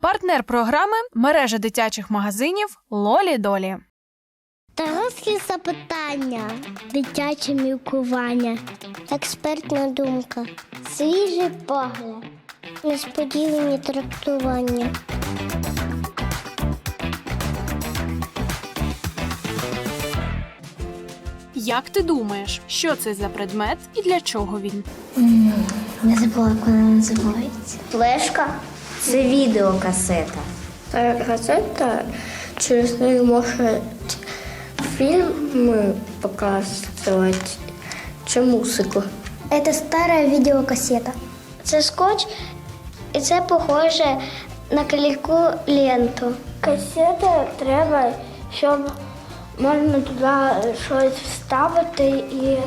Партнер програми мережа дитячих магазинів Лолі Долі. Дорослі запитання, дитяче мілкування, експертна думка, свіжий погляд, несподівані трактування. Як ти думаєш, що це за предмет і для чого він? Не забула, як вона називається. Флешка це відеокасета. Та газета через неї можна фільми показувати чи музику. Це стара відеокасета. Це скотч, і це похоже на клейку ленту. Касета треба, щоб можна туди щось вставити, і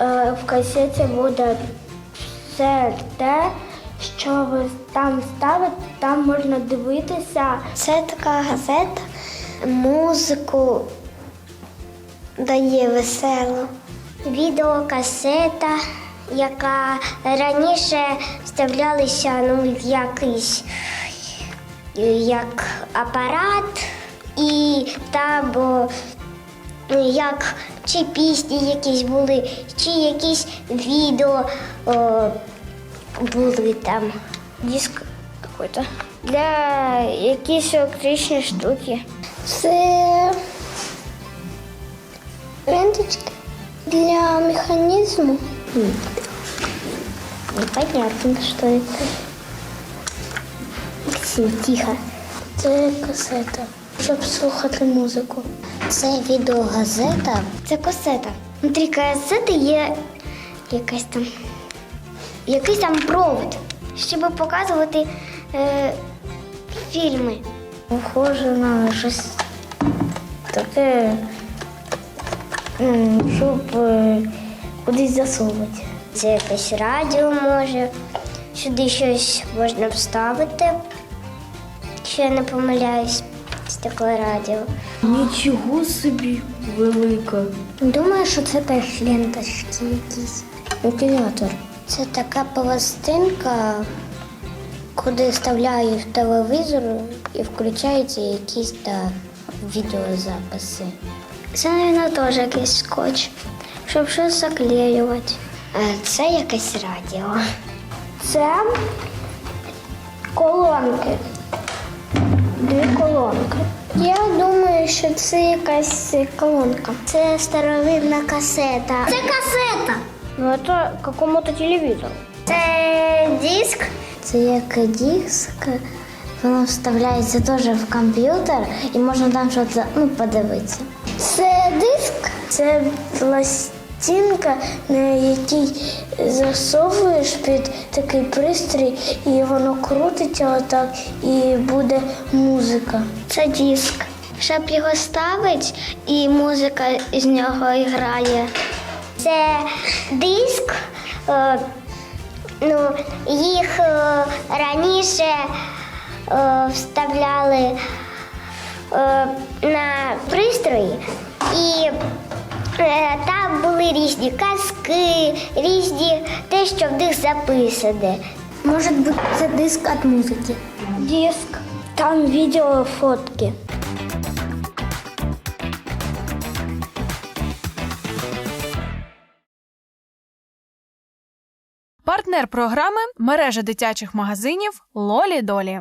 е, в касеті буде все те, що ви там ставите, там можна дивитися. Це така газета, музику дає веселу. Відеокасета, яка раніше вставлялася ну, в якийсь як апарат, і там о, як чи пісні якісь були, чи якісь відео о, були там. Диск какой-то. Для якісь електричні штуки. Це ленточки для механізму. Непонятно, що це. Максим, тихо. Це касета, щоб слухати музику. Це відеогазета. Це касета. Внутрі касети є якась там, якийсь там провод, щоб показувати е, фільми. Похоже на щось таке, щоб е, кудись засовувати. Це якесь радіо може. Сюди щось можна вставити. Що я не помиляюсь з такое радіо. Нічого собі велика. Думаю, що це теж ленточки якісь. Вентилятор. Це така пластинка, куди вставляють телевізор і включаються якісь та відеозаписи. Це, мабуть, теж якийсь скотч, щоб щось заклеювати. Це якесь радіо. Це колонки. Дві колонки. Я думаю, що це якась колонка. Це старовинна касета. Це касета. Ну, это какому-то телевізору. Це диск. Це як диск. Воно вставляється теж в комп'ютер і можна там щось ну, подивитися. Це диск. Це пластинка, на якій засовуєш під такий пристрій, і воно крутиться отак, і буде музика. Це диск. Щоб його ставити, і музика з нього грає. Це диск. е, Ну, їх е, раніше е, вставляли на пристрої, і там були різні казки, різні те, що в них записане. Може бути, це диск від музики. Диск, там відео, фотки. Партнер програми мережа дитячих магазинів Лолі Долі.